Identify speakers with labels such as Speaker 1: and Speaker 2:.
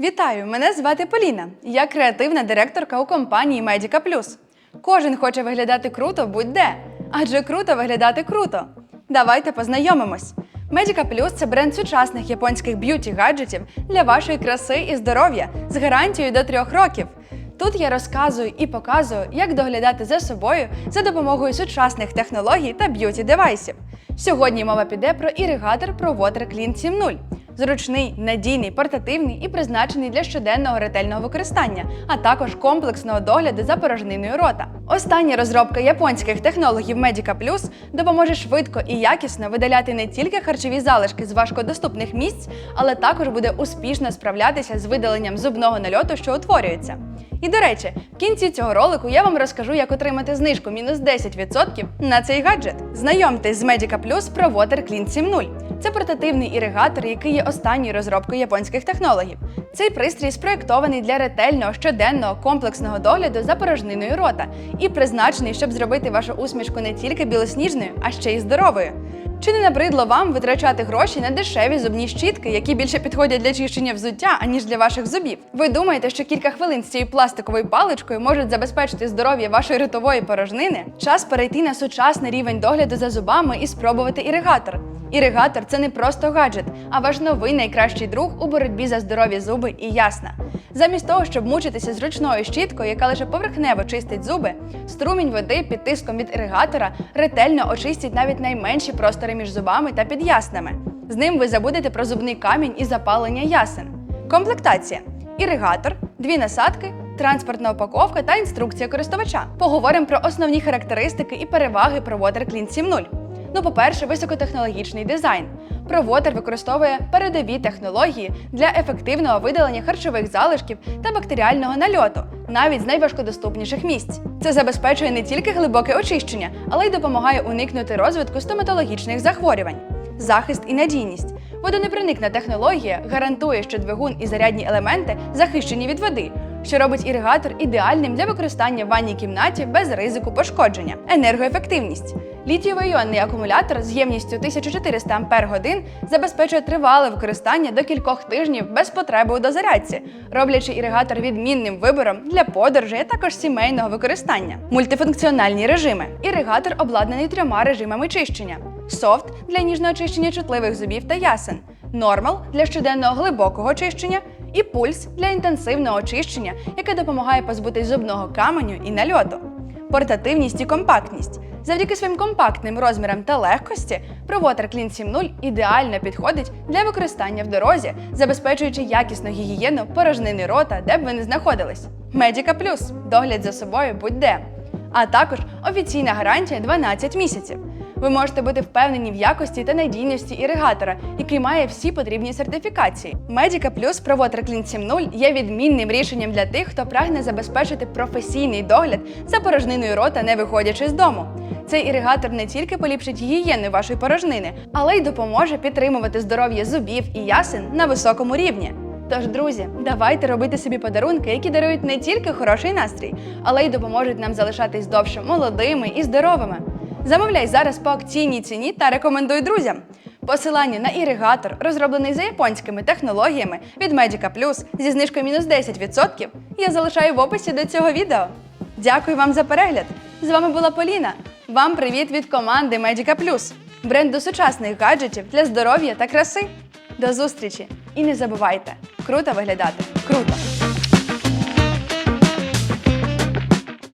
Speaker 1: Вітаю! Мене звати Поліна. Я креативна директорка у компанії Medica Plus. Кожен хоче виглядати круто будь-де, адже круто виглядати круто. Давайте познайомимось. Medica Plus – це бренд сучасних японських б'юті-гаджетів для вашої краси і здоров'я з гарантією до трьох років. Тут я розказую і показую, як доглядати за собою за допомогою сучасних технологій та б'юті девайсів. Сьогодні мова піде про іригатор ProWater Clean 7.0. Зручний, надійний, портативний і призначений для щоденного ретельного використання, а також комплексного догляду за порожниною рота. Остання розробка японських технологів Medica Plus допоможе швидко і якісно видаляти не тільки харчові залишки з важкодоступних місць, але також буде успішно справлятися з видаленням зубного нальоту, що утворюється. І до речі, в кінці цього ролику я вам розкажу, як отримати знижку мінус 10% на цей гаджет. Знайомтесь з Medica Plus Pro Water Clean 7.0. Це портативний іригатор, який є останньою розробкою японських технологів. Цей пристрій спроєктований для ретельного щоденного комплексного догляду за порожниною рота і призначений, щоб зробити вашу усмішку не тільки білосніжною, а ще й здоровою. Чи не набридло вам витрачати гроші на дешеві зубні щітки, які більше підходять для чищення взуття, аніж для ваших зубів? Ви думаєте, що кілька хвилин з цією пластиковою паличкою можуть забезпечити здоров'я вашої ротової порожнини? Час перейти на сучасний рівень догляду за зубами і спробувати іригатор. Іригатор це не просто гаджет, а ваш новий найкращий друг у боротьбі за здорові зуби і ясна. Замість того, щоб мучитися зручною щіткою, яка лише поверхнево чистить зуби, струмінь води під тиском від іригатора ретельно очистить навіть найменші простори між зубами та під яснами. З ним ви забудете про зубний камінь і запалення ясен. Комплектація: іригатор, дві насадки. Транспортна упаковка та інструкція користувача. Поговоримо про основні характеристики і переваги ProWater Clean 7.0. Ну, по-перше, високотехнологічний дизайн. ProWater використовує передові технології для ефективного видалення харчових залишків та бактеріального нальоту, навіть з найважкодоступніших місць. Це забезпечує не тільки глибоке очищення, але й допомагає уникнути розвитку стоматологічних захворювань. Захист і надійність. Водонепроникна технологія гарантує, що двигун і зарядні елементи захищені від води, що робить іригатор ідеальним для використання в ванній кімнаті без ризику пошкодження. Енергоефективність. Літієво-іонний акумулятор з ємністю 1400 Ах забезпечує тривале використання до кількох тижнів без потреби у дозарядці, роблячи іригатор відмінним вибором для подорожей, а також сімейного використання. Мультифункціональні режими. Іригатор обладнаний трьома режимами чищення: софт для ніжного чищення чутливих зубів та ясен, нормал для щоденного глибокого чищення. І пульс для інтенсивного очищення, яке допомагає позбутись зубного каменю і нальоту. Портативність і компактність. Завдяки своїм компактним розмірам та легкості, ProWater Clean 7.0 ідеально підходить для використання в дорозі, забезпечуючи якісну гігієну порожнини рота, де б ви не знаходились. Medica Plus – догляд за собою будь-де. А також офіційна гарантія 12 місяців. Ви можете бути впевнені в якості та надійності іригатора, який має всі потрібні сертифікації. Medica Plus Pro Water Clean 7.0 є відмінним рішенням для тих, хто прагне забезпечити професійний догляд за порожниною рота, не виходячи з дому. Цей іригатор не тільки поліпшить гігієну вашої порожнини, але й допоможе підтримувати здоров'я зубів і ясен на високому рівні. Тож, друзі, давайте робити собі подарунки, які дарують не тільки хороший настрій, але й допоможуть нам залишатись довше молодими і здоровими. Замовляй зараз по акційній ціні та рекомендуй друзям. Посилання на іригатор, розроблений за японськими технологіями від Medica Plus зі знижкою мінус 10%, я залишаю в описі до цього відео. Дякую вам за перегляд! З вами була Поліна. Вам привіт від команди Medica Plus, бренду сучасних гаджетів для здоров'я та краси. До зустрічі! І не забувайте, круто виглядати! Круто!